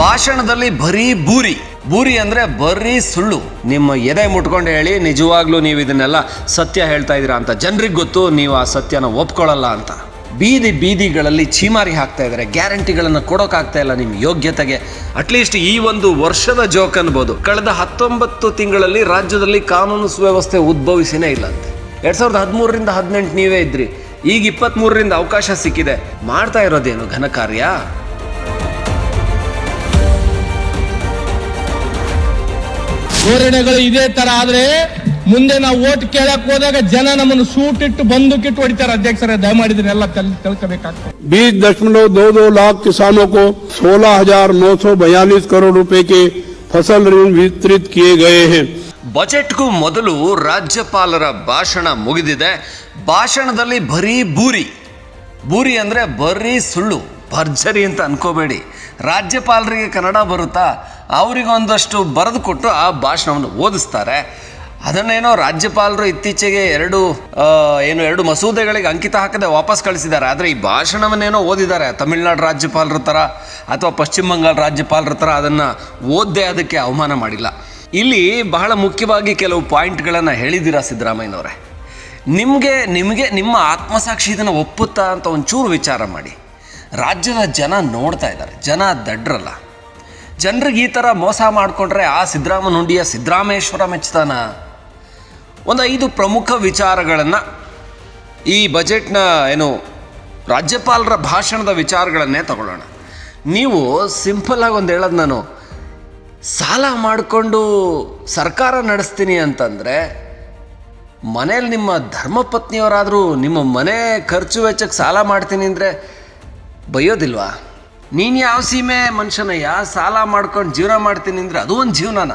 ಭಾಷಣದಲ್ಲಿ ಬರೀ ಬೂರಿ. ಬೂರಿ ಅಂದ್ರೆ ಬರೀ ಸುಳ್ಳು. ನಿಮ್ಮ ಎದೆ ಮುಟ್ಕೊಂಡು ಹೇಳಿ, ನಿಜವಾಗ್ಲೂ ನೀವು ಇದನ್ನೆಲ್ಲ ಸತ್ಯ ಹೇಳ್ತಾ ಇದ್ದೀರಾ ಅಂತ. ಜನರಿಗೆ ಗೊತ್ತು, ನೀವು ಆ ಸತ್ಯನ ಒಪ್ಕೊಳ್ಳಲ್ಲ ಅಂತ. ಬೀದಿ ಬೀದಿಗಳಲ್ಲಿ ಚೀಮಾರಿ ಹಾಕ್ತಾ ಇದ್ದಾರೆ. ಗ್ಯಾರಂಟಿಗಳನ್ನು ಕೊಡೋಕ್ಕಾಗ್ತಾ ಇಲ್ಲ ನಿಮ್ಮ ಯೋಗ್ಯತೆಗೆ. ಅಟ್ಲೀಸ್ಟ್ ಈ ಒಂದು ವರ್ಷದ ಜೋಕ್ ಅನ್ಬೋದು. ಕಳೆದ ಹತ್ತೊಂಬತ್ತು ತಿಂಗಳಲ್ಲಿ ರಾಜ್ಯದಲ್ಲಿ ಕಾನೂನು ಸುವ್ಯವಸ್ಥೆ ಉದ್ಭವಿಸಿನೇ ಇಲ್ಲ ಅಂತ. ಎರಡ್ ಸಾವಿರದ ಹದಿಮೂರರಿಂದ ಹದಿನೆಂಟು ನೀವೇ ಇದ್ರಿ. ಈಗ ಇಪ್ಪತ್ತ್ಮೂರರಿಂದ ಅವಕಾಶ ಸಿಕ್ಕಿದೆ. ಮಾಡ್ತಾ ಇರೋದೇನು ಘನ ಕಾರ್ಯ? ಧೋರಣೆಗಳು ಇದೇ ತರ ಆದ್ರೆ ಮುಂದೆ ನಾವು ಓಟ್ ಕೇಳಕ್ ಹೋದಾಗ ಜನ ನಮ್ಮನ್ನು ಸೂಟ್ ಇಟ್ಟು ಬಂದೂಕಿಟ್ಟು ಹೊಡಿತಾರೆ ಅಧ್ಯಕ್ಷರೇ ದಯಮಾಡಿ ಇದನ್ನೆಲ್ಲ ತಿಳ್ ತಿಳ್ಕೋಬೇಕಾಗ್ತದೆ बीस दशमलव दो दो लाख किसानों को सोलह हजार नौ सौ बयालीस करोड़ रुपए के फसल ऋण वितरित किए गए हैं ಬಜೆಟ್ಗೂ ಮೊದಲು ರಾಜ್ಯಪಾಲರ ಭಾಷಣ ಮುಗಿದಿದೆ ಭಾಷಣದಲ್ಲಿ ಬರೀ ಬೂರಿ ಬೂರಿ ಅಂದರೆ ಬರೀ ಸುಳ್ಳು ಭರ್ಜರಿ ಅಂತ ಅನ್ಕೋಬೇಡಿ. ರಾಜ್ಯಪಾಲರಿಗೆ ಕನ್ನಡ ಬರುತ್ತಾ, ಅವರಿಗೊಂದಷ್ಟು ಬರೆದು ಕೊಟ್ಟು ಆ ಭಾಷಣವನ್ನು ಓದಿಸ್ತಾರೆ. ಅದನ್ನೇನೋ ರಾಜ್ಯಪಾಲರು ಇತ್ತೀಚೆಗೆ ಎರಡು ಏನು ಎರಡು ಮಸೂದೆಗಳಿಗೆ ಅಂಕಿತ ಹಾಕದೆ ವಾಪಸ್ ಕಳಿಸಿದ್ದಾರೆ. ಆದರೆ ಈ ಭಾಷಣವನ್ನೇನೋ ಓದಿದ್ದಾರೆ. ತಮಿಳ್ನಾಡು ರಾಜ್ಯಪಾಲರ ಥರ ಅಥವಾ ಪಶ್ಚಿಮ ಬಂಗಾಳ ರಾಜ್ಯಪಾಲರ ಥರ ಅದನ್ನು ಓದ್ದೇ ಅದಕ್ಕೆ ಅವಮಾನ ಮಾಡಿಲ್ಲ. ಇಲ್ಲಿ ಬಹಳ ಮುಖ್ಯವಾಗಿ ಕೆಲವು ಪಾಯಿಂಟ್ಗಳನ್ನು ಹೇಳಿದ್ದೀರಾ ಸಿದ್ದರಾಮಯ್ಯನವರೇ. ನಿಮಗೆ ನಿಮಗೆ ನಿಮ್ಮ ಆತ್ಮಸಾಕ್ಷಿ ಇದನ್ನು ಒಪ್ಪುತ್ತಾ ಅಂತ ಒಂಚೂರು ವಿಚಾರ ಮಾಡಿ. ರಾಜ್ಯದ ಜನ ನೋಡ್ತಾ ಇದ್ದಾರೆ. ಜನ ದಡ್ರಲ್ಲ. ಜನರಿಗೆ ಈ ಥರ ಮೋಸ ಮಾಡಿಕೊಂಡ್ರೆ ಆ ಸಿದ್ದರಾಮನ ಹುಂಡಿಯ ಸಿದ್ದರಾಮೇಶ್ವರ ಮೆಚ್ತಾನ ಒಂದು ಐದು ಪ್ರಮುಖ ವಿಚಾರಗಳನ್ನು ಈ ಬಜೆಟ್ನ ಏನು ರಾಜ್ಯಪಾಲರ ಭಾಷಣದ ವಿಚಾರಗಳನ್ನೇ ತಗೊಳ್ಳೋಣ. ನೀವು ಸಿಂಪಲ್ಲಾಗಿ ಒಂದು ಹೇಳೋದು ನಾನು. ಸಾಲ ಮಾಡಿಕೊಂಡು ಸರ್ಕಾರ ನಡೆಸ್ತೀನಿ ಅಂತಂದರೆ ಮನೇಲಿ ನಿಮ್ಮ ಧರ್ಮಪತ್ನಿಯವರಾದರೂ ನಿಮ್ಮ ಮನೆ ಖರ್ಚು ವೆಚ್ಚಕ್ಕೆ ಸಾಲ ಮಾಡ್ತೀನಿ ಅಂದರೆ ಬೈಯೋದಿಲ್ವಾ? ನೀನು ಯಾವ ಸೀಮೆ ಮನುಷ್ಯನಯ್ಯ? ಸಾಲ ಮಾಡ್ಕೊಂಡು ಜೀವನ ಮಾಡ್ತೀನಿ ಅಂದರೆ ಅದು ಒಂದು ಜೀವನನ.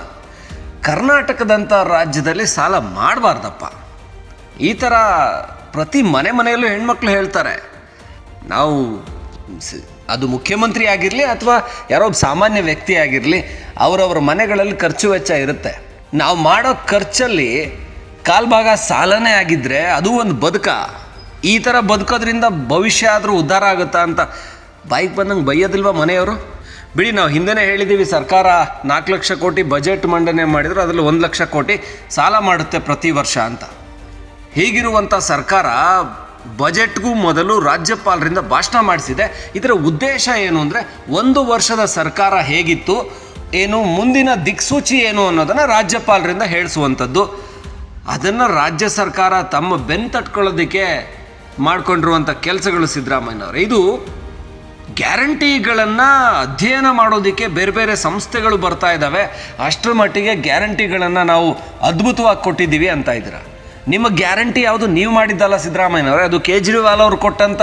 ಕರ್ನಾಟಕದಂಥ ರಾಜ್ಯದಲ್ಲಿ ಸಾಲ ಮಾಡಬಾರ್ದಪ್ಪ. ಈ ಥರ ಪ್ರತಿ ಮನೆ ಮನೆಯಲ್ಲೂ ಹೆಣ್ಮಕ್ಳು ಹೇಳ್ತಾರೆ. ನಾವು ಅದು ಮುಖ್ಯಮಂತ್ರಿ ಆಗಿರಲಿ ಅಥವಾ ಯಾರೋ ಸಾಮಾನ್ಯ ವ್ಯಕ್ತಿ ಆಗಿರಲಿ, ಅವರವ್ರ ಮನೆಗಳಲ್ಲಿ ಖರ್ಚು ವೆಚ್ಚ ಇರುತ್ತೆ. ನಾವು ಮಾಡೋ ಖರ್ಚಲ್ಲಿ ಕಾಲ್ಭಾಗ ಸಾಲನೇ ಆಗಿದ್ದರೆ ಅದು ಒಂದು ಬದುಕ. ಈ ಥರ ಬದುಕೋದ್ರಿಂದ ಭವಿಷ್ಯ ಆದರೂ ಉದ್ಧಾರ ಆಗುತ್ತಾ ಅಂತ ಬಾಯಿಗೆ ಬಂದಂಗೆ ಬೈಯೋದಿಲ್ವಾ ಮನೆಯವರು? ಬಿಡಿ, ನಾವು ಹಿಂದೆನೇ ಹೇಳಿದ್ದೀವಿ ಸರ್ಕಾರ ನಾಲ್ಕು ಲಕ್ಷ ಕೋಟಿ ಬಜೆಟ್ ಮಂಡನೆ ಮಾಡಿದ್ರು, ಅದರಲ್ಲಿ ಒಂದು ಲಕ್ಷ ಕೋಟಿ ಸಾಲ ಮಾಡುತ್ತೆ ಪ್ರತಿ ವರ್ಷ ಅಂತ. ಹೀಗಿರುವಂಥ ಸರ್ಕಾರ ಬಜೆಟ್ಗೂ ಮೊದಲು ರಾಜ್ಯಪಾಲರಿಂದ ಭಾಷಣ ಮಾಡಿಸಿದೆ. ಇದರ ಉದ್ದೇಶ ಏನು ಅಂದರೆ, ಒಂದು ವರ್ಷದ ಸರ್ಕಾರ ಹೇಗಿತ್ತು, ಏನು ಮುಂದಿನ ದಿಕ್ಸೂಚಿ ಏನು ಅನ್ನೋದನ್ನು ರಾಜ್ಯಪಾಲರಿಂದ ಹೇಳಿಸುವಂಥದ್ದು. ಅದನ್ನು ರಾಜ್ಯ ಸರ್ಕಾರ ತಮ್ಮ ಬೆನ್ನು ತಟ್ಕೊಳ್ಳೋದಕ್ಕೆ ಮಾಡಿಕೊಂಡಿರುವಂಥ ಕೆಲಸಗಳು ಸಿದ್ದರಾಮಯ್ಯನವರು. ಇದು ಗ್ಯಾರಂಟಿಗಳನ್ನು ಅಧ್ಯಯನ ಮಾಡೋದಕ್ಕೆ ಬೇರೆ ಬೇರೆ ಸಂಸ್ಥೆಗಳು ಬರ್ತಾ ಇದ್ದಾವೆ. ಅಷ್ಟರ ಮಟ್ಟಿಗೆ ಗ್ಯಾರಂಟಿಗಳನ್ನು ನಾವು ಅದ್ಭುತವಾಗಿ ಕೊಟ್ಟಿದ್ದೀವಿ ಅಂತ ಇದ್ದೀರ? ನಿಮ್ಮ ಗ್ಯಾರಂಟಿ ಯಾವುದು? ನೀವು ಮಾಡಿದ್ದಲ್ಲ ಸಿದ್ದರಾಮಯ್ಯನವರೇ. ಅದು ಕೇಜ್ರಿವಾಲ್ ಅವರು ಕೊಟ್ಟಂಥ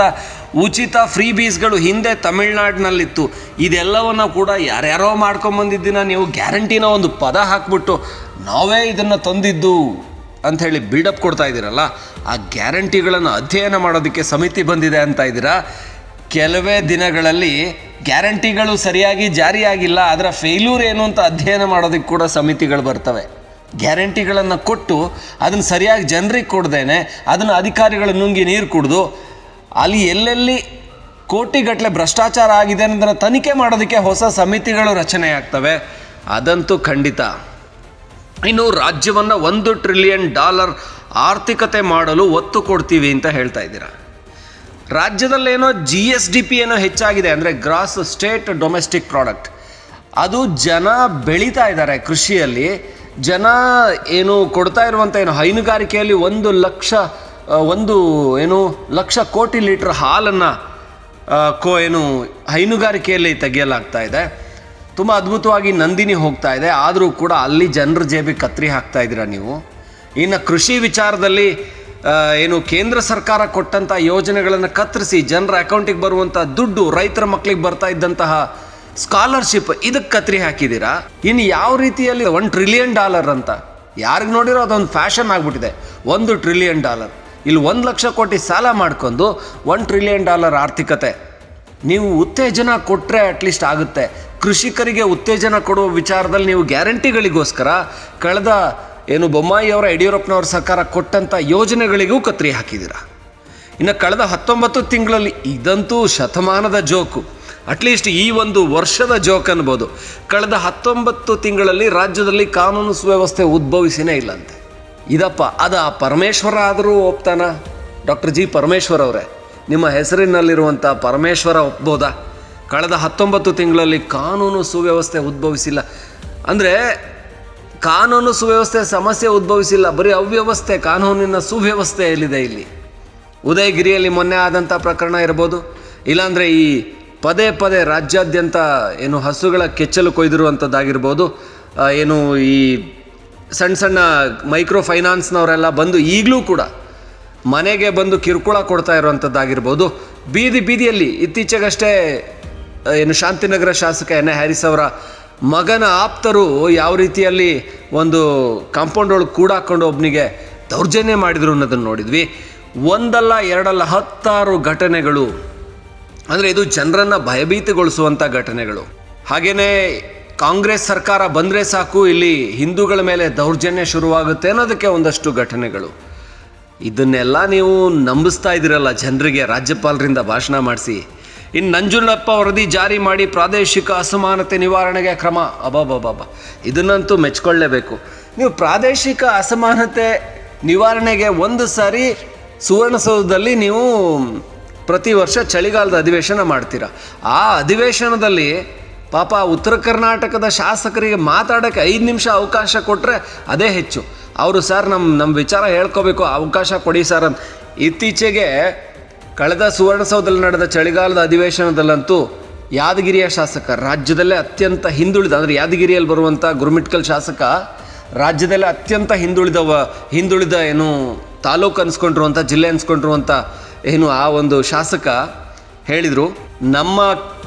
ಉಚಿತ ಫ್ರೀ ಬೀಸ್ಗಳು ಹಿಂದೆ ತಮಿಳ್ನಾಡಿನಲ್ಲಿತ್ತು. ಇದೆಲ್ಲವನ್ನು ಕೂಡ ಯಾರ್ಯಾರೋ ಮಾಡ್ಕೊಂಬಂದಿದ್ದಿನ ನೀವು ಗ್ಯಾರಂಟಿನ ಒಂದು ಪದ ಹಾಕ್ಬಿಟ್ಟು ನಾವೇ ಇದನ್ನು ತಂದಿದ್ದು. ಅಂಥೇಳಿ ಬಿಲ್ಡಪ್ ಕೊಡ್ತಾ ಇದ್ದೀರಲ್ಲ, ಆ ಗ್ಯಾರಂಟಿಗಳನ್ನು ಅಧ್ಯಯನ ಮಾಡೋದಕ್ಕೆ ಸಮಿತಿ ಬಂದಿದೆ ಅಂತ ಇದ್ದೀರಾ? ಕೆಲವೇ ದಿನಗಳಲ್ಲಿ ಗ್ಯಾರಂಟಿಗಳು ಸರಿಯಾಗಿ ಜಾರಿಯಾಗಿಲ್ಲ ಅದರ ಫೇಲ್ಯೂರ್ ಏನು ಅಂತ ಅಧ್ಯಯನ ಮಾಡೋದಕ್ಕೆ ಕೂಡ ಸಮಿತಿಗಳು ಬರ್ತವೆ. ಗ್ಯಾರಂಟಿಗಳನ್ನು ಕೊಟ್ಟು ಅದನ್ನು ಸರಿಯಾಗಿ ಜನರಿಗೆ ಕೊಡ್ದೇನೆ, ಅದನ್ನು ಅಧಿಕಾರಿಗಳು ನುಂಗಿ ನೀರು ಕುಡಿದು, ಅಲ್ಲಿ ಎಲ್ಲೆಲ್ಲಿ ಕೋಟಿಗಟ್ಟಲೆ ಭ್ರಷ್ಟಾಚಾರ ಆಗಿದೆ ಅನ್ನೋದನ್ನು ತನಿಖೆ ಮಾಡೋದಕ್ಕೆ ಹೊಸ ಸಮಿತಿಗಳು ರಚನೆ ಆಗ್ತವೆ. ಅದಂತೂ ಖಂಡಿತ. ಇನ್ನು ರಾಜ್ಯವನ್ನು ಒಂದು ಟ್ರಿಲಿಯನ್ ಡಾಲರ್ ಆರ್ಥಿಕತೆ ಮಾಡಲು ಒತ್ತು ಕೊಡ್ತೀವಿ ಅಂತ ಹೇಳ್ತಾ ಇದ್ದೀರಾ? ರಾಜ್ಯದಲ್ಲೇನೋ ಜಿ ಎಸ್ ಡಿ ಪಿ ಏನೋ ಹೆಚ್ಚಾಗಿದೆ ಅಂದರೆ ಗ್ರಾಸ್ ಸ್ಟೇಟ್ ಡೊಮೆಸ್ಟಿಕ್ ಪ್ರಾಡಕ್ಟ್. ಅದು ಜನ ಬೆಳೀತಾ ಇದ್ದಾರೆ ಕೃಷಿಯಲ್ಲಿ. ಜನ ಏನು ಕೊಡ್ತಾ ಇರುವಂಥ ಏನು ಹೈನುಗಾರಿಕೆಯಲ್ಲಿ ಒಂದು ಲಕ್ಷ ಒಂದು ಏನು ಲಕ್ಷ ಕೋಟಿ ಲೀಟ್ರ್ ಹಾಲನ್ನು ಕೋ, ಏನು ಹೈನುಗಾರಿಕೆಯಲ್ಲಿ ತೆಗೆಯಲಾಗ್ತಾ ಇದೆ. ತುಂಬ ಅದ್ಭುತವಾಗಿ ನಂದಿನಿ ಹೋಗ್ತಾ ಇದೆ. ಆದರೂ ಕೂಡ ಅಲ್ಲಿ ಜನರ ಜೇಬಿಗೆ ಕತ್ರಿ ಹಾಕ್ತಾ ಇದ್ದೀರಾ ನೀವು? ಇನ್ನು ಕೃಷಿ ವಿಚಾರದಲ್ಲಿ ಏನು ಕೇಂದ್ರ ಸರ್ಕಾರ ಕೊಟ್ಟಂಥ ಯೋಜನೆಗಳನ್ನು ಕತ್ತರಿಸಿ ಜನರ ಅಕೌಂಟಿಗೆ ಬರುವಂಥ ದುಡ್ಡು ರೈತರ ಮಕ್ಕಳಿಗೆ ಬರ್ತಾ ಇದ್ದಂತಹ ಸ್ಕಾಲರ್ಶಿಪ್ ಇದಕ್ಕೆ ಕತ್ರಿ ಹಾಕಿದ್ದೀರಾ? ಇನ್ನು ಯಾವ ರೀತಿಯಲ್ಲಿ ಒನ್ ಟ್ರಿಲಿಯನ್ ಡಾಲರ್ ಅಂತ? ಯಾರಿಗೆ ನೋಡಿರೋ ಅದೊಂದು ಫ್ಯಾಷನ್ ಆಗಿಬಿಟ್ಟಿದೆ. ಒಂದು ಟ್ರಿಲಿಯನ್ ಡಾಲರ್ ಇಲ್ಲಿ ಒಂದು ಲಕ್ಷ ಕೋಟಿ ಸಾಲ ಮಾಡ್ಕೊಂಡು ಒನ್ ಟ್ರಿಲಿಯನ್ ಡಾಲರ್ ಆರ್ಥಿಕತೆ. ನೀವು ಉತ್ತೇಜನ ಕೊಟ್ಟರೆ ಅಟ್ಲೀಸ್ಟ್ ಆಗುತ್ತೆ. ಕೃಷಿಕರಿಗೆ ಉತ್ತೇಜನ ಕೊಡುವ ವಿಚಾರದಲ್ಲಿ ನೀವು ಗ್ಯಾರಂಟಿಗಳಿಗೋಸ್ಕರ ಕಳೆದ ಏನು ಬೊಮ್ಮಾಯಿಯವರ ಯಡಿಯೂರಪ್ಪನವರ ಸರ್ಕಾರ ಕೊಟ್ಟಂಥ ಯೋಜನೆಗಳಿಗೂ ಕತ್ರಿ ಹಾಕಿದ್ದೀರಾ? ಇನ್ನು ಕಳೆದ ಹತ್ತೊಂಬತ್ತು ತಿಂಗಳಲ್ಲಿ ಇದಂತೂ ಶತಮಾನದ ಜೋಕು. ಅಟ್ಲೀಸ್ಟ್ ಈ ಒಂದು ವರ್ಷದ ಜೋಕ್ ಅನ್ಬೋದು. ಕಳೆದ ಹತ್ತೊಂಬತ್ತು ತಿಂಗಳಲ್ಲಿ ರಾಜ್ಯದಲ್ಲಿ ಕಾನೂನು ಸುವ್ಯವಸ್ಥೆ ಉದ್ಭವಿಸಿನೇ ಇಲ್ಲಂತೆ. ಇದಪ್ಪ, ಅದ ಪರಮೇಶ್ವರ ಆದರೂ ಒಪ್ತಾನ? ಡಾಕ್ಟರ್ ಜಿ ಪರಮೇಶ್ವರ ಅವರೇ, ನಿಮ್ಮ ಹೆಸರಿನಲ್ಲಿರುವಂಥ ಪರಮೇಶ್ವರ ಒಪ್ಬೋದಾ? ಕಳೆದ ಹತ್ತೊಂಬತ್ತು ತಿಂಗಳಲ್ಲಿ ಕಾನೂನು ಸುವ್ಯವಸ್ಥೆ ಉದ್ಭವಿಸಿಲ್ಲ. ಅಂದರೆ ಕಾನೂನು ಸುವ್ಯವಸ್ಥೆ ಸಮಸ್ಯೆ ಉದ್ಭವಿಸಿಲ್ಲ. ಬರೀ ಅವ್ಯವಸ್ಥೆ, ಕಾನೂನಿನ ಸುವ್ಯವಸ್ಥೆ ಎಲ್ಲಿದೆ ಇಲ್ಲಿ? ಉದಯಗಿರಿಯಲ್ಲಿ ಮೊನ್ನೆ ಆದಂಥ ಪ್ರಕರಣ ಇರ್ಬೋದು. ಇಲ್ಲಾಂದರೆ ಈ ಪದೇ ಪದೇ ರಾಜ್ಯಾದ್ಯಂತ ಏನು ಹಸುಗಳ ಕೆಚ್ಚಲು ಕೊಯ್ದಿರುವಂಥದ್ದಾಗಿರ್ಬೋದು ಏನು ಈ ಸಣ್ಣ ಸಣ್ಣ ಮೈಕ್ರೋ ಫೈನಾನ್ಸ್ನವರೆಲ್ಲ ಬಂದು ಈಗಲೂ ಕೂಡ ಮನೆಗೆ ಬಂದು ಕಿರುಕುಳ ಕೊಡ್ತಾ ಇರುವಂಥದ್ದಾಗಿರ್ಬೋದು ಬೀದಿ ಬೀದಿಯಲ್ಲಿ ಇತ್ತೀಚೆಗಷ್ಟೇ ಏನು ಶಾಂತಿನಗರ ಶಾಸಕ ಎನ್ ಎ ಹ್ಯಾರಿಸ್ ಅವರ ಮಗನ ಆಪ್ತರು ಯಾವ ರೀತಿಯಲ್ಲಿ ಒಂದು ಕಾಂಪೌಂಡ್ ಒಳಗೆ ಕೂಡಾಕೊಂಡು ಒಬ್ಬನಿಗೆ ದೌರ್ಜನ್ಯ ಮಾಡಿದ್ರು ಅನ್ನೋದನ್ನು ನೋಡಿದ್ವಿ. ಒಂದಲ್ಲ, ಎರಡಲ್ಲ, ಹತ್ತಾರು ಘಟನೆಗಳು. ಅಂದರೆ ಇದು ಜನರನ್ನು ಭಯಭೀತಿಗೊಳಿಸುವಂಥ ಘಟನೆಗಳು. ಹಾಗೆಯೇ ಕಾಂಗ್ರೆಸ್ ಸರ್ಕಾರ ಬಂದರೆ ಸಾಕು, ಇಲ್ಲಿ ಹಿಂದೂಗಳ ಮೇಲೆ ದೌರ್ಜನ್ಯ ಶುರುವಾಗುತ್ತೆ ಅನ್ನೋದಕ್ಕೆ ಒಂದಷ್ಟು ಘಟನೆಗಳು. ಇದನ್ನೆಲ್ಲ ನೀವು ನಂಬಿಸ್ತಾ ಇದ್ದೀರಲ್ಲ ಜನರಿಗೆ, ರಾಜ್ಯಪಾಲರಿಂದ ಭಾಷಣ ಮಾಡಿಸಿ. ಇನ್ನು ನಂಜುಂಡಪ್ಪ ವರದಿ ಜಾರಿ ಮಾಡಿ ಪ್ರಾದೇಶಿಕ ಅಸಮಾನತೆ ನಿವಾರಣೆಗೆ ಕ್ರಮ. ಅಬಾಬಾಬಾಬ ಇದನ್ನಂತೂ ಮೆಚ್ಕೊಳ್ಳೇಬೇಕು. ನೀವು ಪ್ರಾದೇಶಿಕ ಅಸಮಾನತೆ ನಿವಾರಣೆಗೆ ಒಂದು ಸಾರಿ ಸುವರ್ಣಸೌಧದಲ್ಲಿ ನೀವು ಪ್ರತಿ ವರ್ಷ ಚಳಿಗಾಲದ ಅಧಿವೇಶನ ಮಾಡ್ತೀರ. ಆ ಅಧಿವೇಶನದಲ್ಲಿ ಪಾಪ ಉತ್ತರ ಕರ್ನಾಟಕದ ಶಾಸಕರಿಗೆ ಮಾತಾಡೋಕ್ಕೆ ಐದು ನಿಮಿಷ ಅವಕಾಶ ಕೊಟ್ಟರೆ ಅದೇ ಹೆಚ್ಚು. ಅವರು ಸರ್ ನಮ್ಮ ನಮ್ಮ ವಿಚಾರ ಹೇಳ್ಕೋಬೇಕು, ಅವಕಾಶ ಕೊಡಿ ಸರ್ ಅಂತ. ಇತ್ತೀಚೆಗೆ ಕಳೆದ ಸುವರ್ಣಸೌಧದಲ್ಲಿ ನಡೆದ ಚಳಿಗಾಲದ ಅಧಿವೇಶನದಲ್ಲಂತೂ ಯಾದಗಿರಿಯ ಶಾಸಕ ರಾಜ್ಯದಲ್ಲೇ ಅತ್ಯಂತ ಹಿಂದುಳಿದ, ಅಂದರೆ ಯಾದಗಿರಿಯಲ್ಲಿ ಬರುವಂಥ ಗುರುಮಿಟ್ಕಲ್ ಶಾಸಕ ರಾಜ್ಯದಲ್ಲೇ ಅತ್ಯಂತ ಹಿಂದುಳಿದವ, ಹಿಂದುಳಿದ ಏನು ತಾಲೂಕು ಅನ್ಸ್ಕೊಂಡಿರುವಂಥ ಜಿಲ್ಲೆ ಅನ್ಸ್ಕೊಂಡಿರುವಂಥ ಏನು ಆ ಒಂದು ಶಾಸಕ ಹೇಳಿದರು. ನಮ್ಮ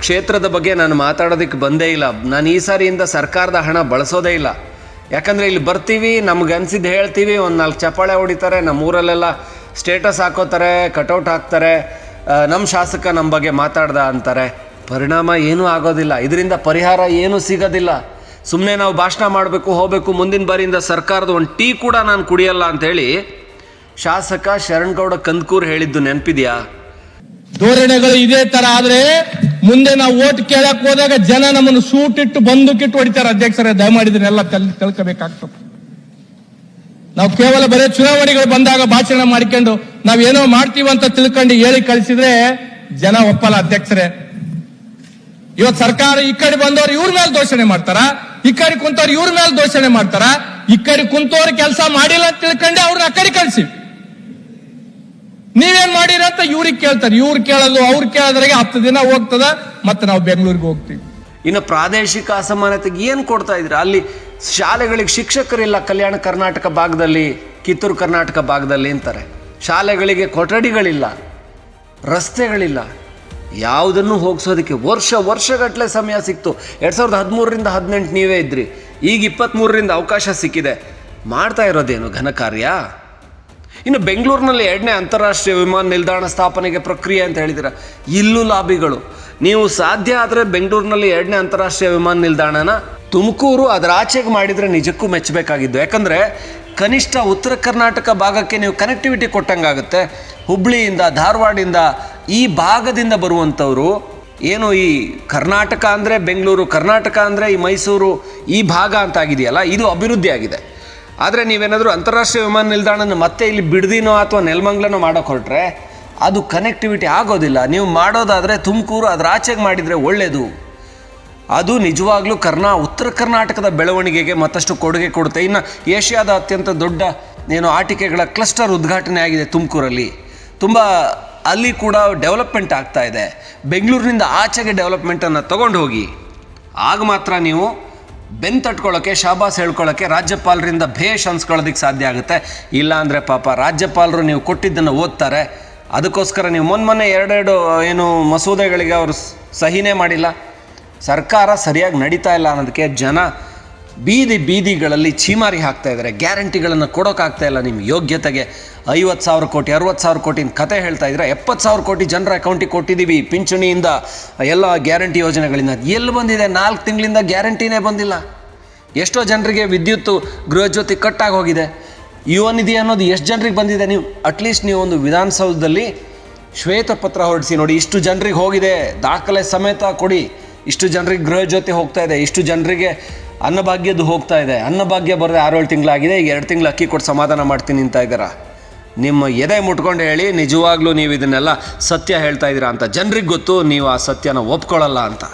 ಕ್ಷೇತ್ರದ ಬಗ್ಗೆ ನಾನು ಮಾತಾಡೋದಕ್ಕೆ ಬಂದೇ ಇಲ್ಲ. ನಾನು ಈ ಸಾರಿಯಿಂದ ಸರ್ಕಾರದ ಹಣ ಬಳಸೋದೇ ಇಲ್ಲ. ಯಾಕಂದರೆ ಇಲ್ಲಿ ಬರ್ತೀವಿ, ನಮ್ಗೆ ಅನಿಸಿದ್ದು ಹೇಳ್ತೀವಿ, ಒಂದು ನಾಲ್ಕು ಚಪ್ಪಾಳೆ ಹೊಡಿತಾರೆ ನಮ್ಮ ಊರಲ್ಲೆಲ್ಲ ಸ್ಟೇಟಸ್ ಹಾಕೋತಾರೆ, ಕಟೌಟ್ ಹಾಕ್ತಾರೆ ನಮ್ಮ ಶಾಸಕ ನಮ್ಮ ಬಗ್ಗೆ ಮಾತಾಡ್ದ ಅಂತಾರೆ. ಪರಿಣಾಮ ಏನೂ ಆಗೋದಿಲ್ಲ. ಇದರಿಂದ ಪರಿಹಾರ ಏನೂ ಸಿಗೋದಿಲ್ಲ. ಸುಮ್ಮನೆ ನಾವು ಭಾಷಣ ಮಾಡಬೇಕು, ಹೋಗಬೇಕು, ಮುಂದಿನ ಬಾರಿಯಿಂದ ಸರ್ಕಾರದ ಒಂದು ಟೀ ಕೂಡ ನಾನು ಕುಡಿಯಲ್ಲ ಅಂತೇಳಿ ಶಾಸಕ ಶರಣ್ಗೌಡ ಕಂದ್ಕೂರ್ ಹೇಳಿದ್ದು ನೆನಪಿದೆಯಾ? ಧೋರಣೆಗಳು ಇದೇ ತರ ಆದ್ರೆ ಮುಂದೆ ನಾವು ಓಟ್ ಕೇಳಕ್ ಹೋದಾಗ ಜನ ನಮ್ಮನ್ನು ಸೂಟಿಟ್ಟು ಬಂದೂಕಿಟ್ಟು ಹೊಡಿತಾರೆ ಅಧ್ಯಕ್ಷರೇ. ದಯಮಾಡಿದ್ರೆ ಎಲ್ಲ ತಿಳ್ಕೋಬೇಕಾಗ್ತದೆ. ನಾವು ಕೇವಲ ಬರೀ ಚುನಾವಣೆಗಳು ಬಂದಾಗ ಭಾಷಣ ಮಾಡಿಕೊಂಡು ನಾವೇನೋ ಮಾಡ್ತೀವಿ ಅಂತ ತಿಳ್ಕೊಂಡು ಹೇಳಿ ಕಳಿಸಿದ್ರೆ ಜನ ಒಪ್ಪಲ್ಲ ಅಧ್ಯಕ್ಷರೇ. ಇವತ್ತು ಸರ್ಕಾರ ಈ ಕಡೆ ಬಂದವರು ಇವ್ರ ಮೇಲೆ ದೋಷಣೆ ಮಾಡ್ತಾರ? ಈ ಕಡೆ ಕುಂತವ್ರು ಇವ್ರ ಮೇಲೆ ದೋಷಣೆ ಮಾಡ್ತಾರ? ಈ ಕಡೆ ಕುಂತವ್ರು ಕೆಲಸ ಮಾಡಿಲ್ಲ ಅಂತ ತಿಳ್ಕೊಂಡೆ ಅವ್ರನ್ನ ಆ ಕಡೆ ಕಳಿಸಿ. ನೀವೇನ್ ಮಾಡಿರ ಅಂತ ಇವ್ರಿಗೆ ಕೇಳ್ತಾರೆ. ಇವ್ರು ಕೇಳಲು ಅವ್ರು ಕೇಳೋದ್ರಾಗೆ ಹತ್ತು ದಿನ ಹೋಗ್ತದ, ಮತ್ತೆ ನಾವು ಬೆಂಗಳೂರಿಗೆ ಹೋಗ್ತೀವಿ. ಇನ್ನು ಪ್ರಾದೇಶಿಕ ಅಸಮಾನತೆಗೆ ಏನು ಕೊಡ್ತಾ ಇದ್ದೀರಾ? ಅಲ್ಲಿ ಶಾಲೆಗಳಿಗೆ ಶಿಕ್ಷಕರಿಲ್ಲ ಕಲ್ಯಾಣ ಕರ್ನಾಟಕ ಭಾಗದಲ್ಲಿ, ಕಿತ್ತೂರು ಕರ್ನಾಟಕ ಭಾಗದಲ್ಲಿ ಅಂತಾರೆ. ಶಾಲೆಗಳಿಗೆ ಕೊಠಡಿಗಳಿಲ್ಲ, ರಸ್ತೆಗಳಿಲ್ಲ, ಯಾವುದನ್ನು ಹೋಗಿಸೋದಕ್ಕೆ ವರ್ಷ ವರ್ಷಗಟ್ಟಲೆ ಸಮಯ ಸಿಕ್ತು. ಎರಡು ಸಾವಿರದ ಹದಿಮೂರರಿಂದ ಹದಿನೆಂಟು ನೀವೇ ಇದ್ರಿ. ಈಗ ಇಪ್ಪತ್ತ್ಮೂರರಿಂದ ಅವಕಾಶ ಸಿಕ್ಕಿದೆ. ಮಾಡ್ತಾ ಇರೋದೇನು ಘನ ಕಾರ್ಯ? ಇನ್ನು ಬೆಂಗಳೂರಿನಲ್ಲಿ ಎರಡನೇ ಅಂತಾರಾಷ್ಟ್ರೀಯ ವಿಮಾನ ನಿಲ್ದಾಣ ಸ್ಥಾಪನೆಗೆ ಪ್ರಕ್ರಿಯೆ ಅಂತ ಹೇಳಿದ್ದೀರ. ಇಲ್ಲೂ ಲಾಬಿಗಳು. ನೀವು ಸಾಧ್ಯ ಆದರೆ ಬೆಂಗಳೂರಿನಲ್ಲಿ ಎರಡನೇ ಅಂತಾರಾಷ್ಟ್ರೀಯ ವಿಮಾನ ನಿಲ್ದಾಣನ ತುಮಕೂರು ಅದರ ಆಚೆಗೆ ಮಾಡಿದರೆ ನಿಜಕ್ಕೂ ಮೆಚ್ಚಬೇಕಾಗಿದ್ದು. ಯಾಕಂದರೆ ಕನಿಷ್ಠ ಉತ್ತರ ಕರ್ನಾಟಕ ಭಾಗಕ್ಕೆ ನೀವು ಕನೆಕ್ಟಿವಿಟಿ ಕೊಟ್ಟಂಗಾಗುತ್ತೆ. ಹುಬ್ಳಿಯಿಂದ ಧಾರವಾಡಿಂದ ಈ ಭಾಗದಿಂದ ಬರುವಂಥವರು ಏನು ಈ ಕರ್ನಾಟಕ ಅಂದರೆ ಬೆಂಗಳೂರು, ಕರ್ನಾಟಕ ಅಂದರೆ ಈ ಮೈಸೂರು ಈ ಭಾಗ ಅಂತ ಆಗಿದೆಯಲ್ಲ, ಇದು ಅಭಿವೃದ್ಧಿ ಆಗಿದೆ ಆದರೆ ನೀವೇನಾದರೂ ಅಂತಾರಾಷ್ಟ್ರೀಯ ವಿಮಾನ ನಿಲ್ದಾಣನ ಮತ್ತೆ ಇಲ್ಲಿ ಬಿಡದಿನೋ ಅಥವಾ ನೆಲಮಂಗ್ಲನೋ ಮಾಡೋಕೆ ಹೊರಟ್ರೆ ಅದು ಕನೆಕ್ಟಿವಿಟಿ ಆಗೋದಿಲ್ಲ. ನೀವು ಮಾಡೋದಾದರೆ ತುಮಕೂರು ಅದರ ಆಚೆಗೆ ಮಾಡಿದರೆ ಒಳ್ಳೆಯದು ಅದು ನಿಜವಾಗ್ಲೂ ಕರ್ನಾ, ಉತ್ತರ ಕರ್ನಾಟಕದ ಬೆಳವಣಿಗೆಗೆ ಮತ್ತಷ್ಟು ಕೊಡುಗೆ ಕೊಡುತ್ತೆ. ಇನ್ನು ಏಷ್ಯಾದ ಅತ್ಯಂತ ದೊಡ್ಡ ಏನು ಆಟಿಕೆಗಳ ಕ್ಲಸ್ಟರ್ ಉದ್ಘಾಟನೆ ಆಗಿದೆ ತುಮಕೂರಲ್ಲಿ. ತುಂಬ ಅಲ್ಲಿ ಕೂಡ ಡೆವಲಪ್ಮೆಂಟ್ ಆಗ್ತಾ ಇದೆ. ಬೆಂಗಳೂರಿನಿಂದ ಆಚೆಗೆ ಡೆವಲಪ್ಮೆಂಟನ್ನು ತೊಗೊಂಡು ಹೋಗಿ ಆಗ ಮಾತ್ರ ನೀವು ಬೆನ್ ತಟ್ಕೊಳ್ಳೋಕ್ಕೆ ಶಾಬಾಸ್ ಹೇಳ್ಕೊಳ್ಳೋಕ್ಕೆ ರಾಜ್ಯಪಾಲರಿಂದ ಭೇಷ್ ಅನ್ಸ್ಕೊಳ್ಳೋದಕ್ಕೆ ಸಾಧ್ಯ ಆಗುತ್ತೆ. ಇಲ್ಲ ಅಂದರೆ ಪಾಪ ರಾಜ್ಯಪಾಲರು ನೀವು ಕೊಟ್ಟಿದ್ದನ್ನು ಓದ್ತಾರೆ. ಅದಕ್ಕೋಸ್ಕರ ನೀವು ಮೊನ್ನೆ ಮೊನ್ನೆ ಎರಡೆರಡು ಏನು ಮಸೂದೆಗಳಿಗೆ ಅವರು ಸಹಿನೇ ಮಾಡಿಲ್ಲ. ಸರ್ಕಾರ ಸರಿಯಾಗಿ ನಡೀತಾ ಇಲ್ಲ ಅನ್ನೋದಕ್ಕೆ ಜನ ಬೀದಿ ಬೀದಿಗಳಲ್ಲಿ ಛೀಮಾರಿ ಹಾಕ್ತಾ ಇದ್ದಾರೆ. ಗ್ಯಾರಂಟಿಗಳನ್ನು ಕೊಡೋಕ್ಕಾಗ್ತಾ ಇಲ್ಲ ನಿಮ್ಮ ಯೋಗ್ಯತೆಗೆ. ಐವತ್ತು ಸಾವಿರ ಕೋಟಿ, ಅರುವತ್ತು ಸಾವಿರ ಕೋಟಿನ ಕತೆ ಹೇಳ್ತಾ ಇದ್ರೆ ಎಪ್ಪತ್ತು ಸಾವಿರ ಕೋಟಿ ಜನರ ಅಕೌಂಟಿಗೆ ಕೊಟ್ಟಿದ್ದೀವಿ ಪಿಂಚಣಿಯಿಂದ ಎಲ್ಲ ಗ್ಯಾರಂಟಿ ಯೋಜನೆಗಳಿಂದ. ಎಲ್ಲಿ ಬಂದಿದೆ? ನಾಲ್ಕು ತಿಂಗಳಿಂದ ಗ್ಯಾರಂಟಿನೇ ಬಂದಿಲ್ಲ. ಎಷ್ಟೋ ಜನರಿಗೆ ವಿದ್ಯುತ್ತು ಗೃಹಜ್ಯೋತಿ ಕಟ್ಟಾಗಿ ಹೋಗಿದೆ. ಯುವ ನಿಧಿ ಅನ್ನೋದು ಎಷ್ಟು ಜನರಿಗೆ ಬಂದಿದೆ ನೀವು? ಅಟ್ಲೀಸ್ಟ್ ನೀವು ಒಂದು ವಿಧಾನಸೌಧದಲ್ಲಿ ಶ್ವೇತಪತ್ರ ಹೊರಡಿಸಿ ನೋಡಿ, ಇಷ್ಟು ಜನರಿಗೆ ಹೋಗಿದೆ. ದಾಖಲೆ ಸಮೇತ ಕೊಡಿ. ಇಷ್ಟು ಜನರಿಗೆ ಗೃಹ ಜ್ಯೋತಿ ಹೋಗ್ತಾ ಇದೆ. ಇಷ್ಟು ಜನರಿಗೆ ಅನ್ನಭಾಗ್ಯದ್ದು ಹೋಗ್ತಾ ಇದೆ. ಅನ್ನಭಾಗ್ಯ ಬರದೆ ಆರೇಳು ತಿಂಗಳಾಗಿದೆ. ಈಗ ಎರಡು ತಿಂಗಳು ಅಕ್ಕಿ ಕೊಟ್ಟು ಸಮಾಧಾನ ಮಾಡ್ತೀನಿ ಅಂತ ಇದ್ದಾರಾ ನಿಮ್ಮ ಎದೆ ಮುಟ್ಕೊಂಡು ಹೇಳಿ, ನಿಜವಾಗ್ಲೂ ನೀವು ಇದನ್ನೆಲ್ಲ ಸತ್ಯ ಹೇಳ್ತಾ ಇದ್ದೀರಾ ಅಂತ. ಜನರಿಗೆ ಗೊತ್ತು, ನೀವು ಆ ಸತ್ಯನ ಒಪ್ಕೊಳ್ಳಲ್ಲ ಅಂತ.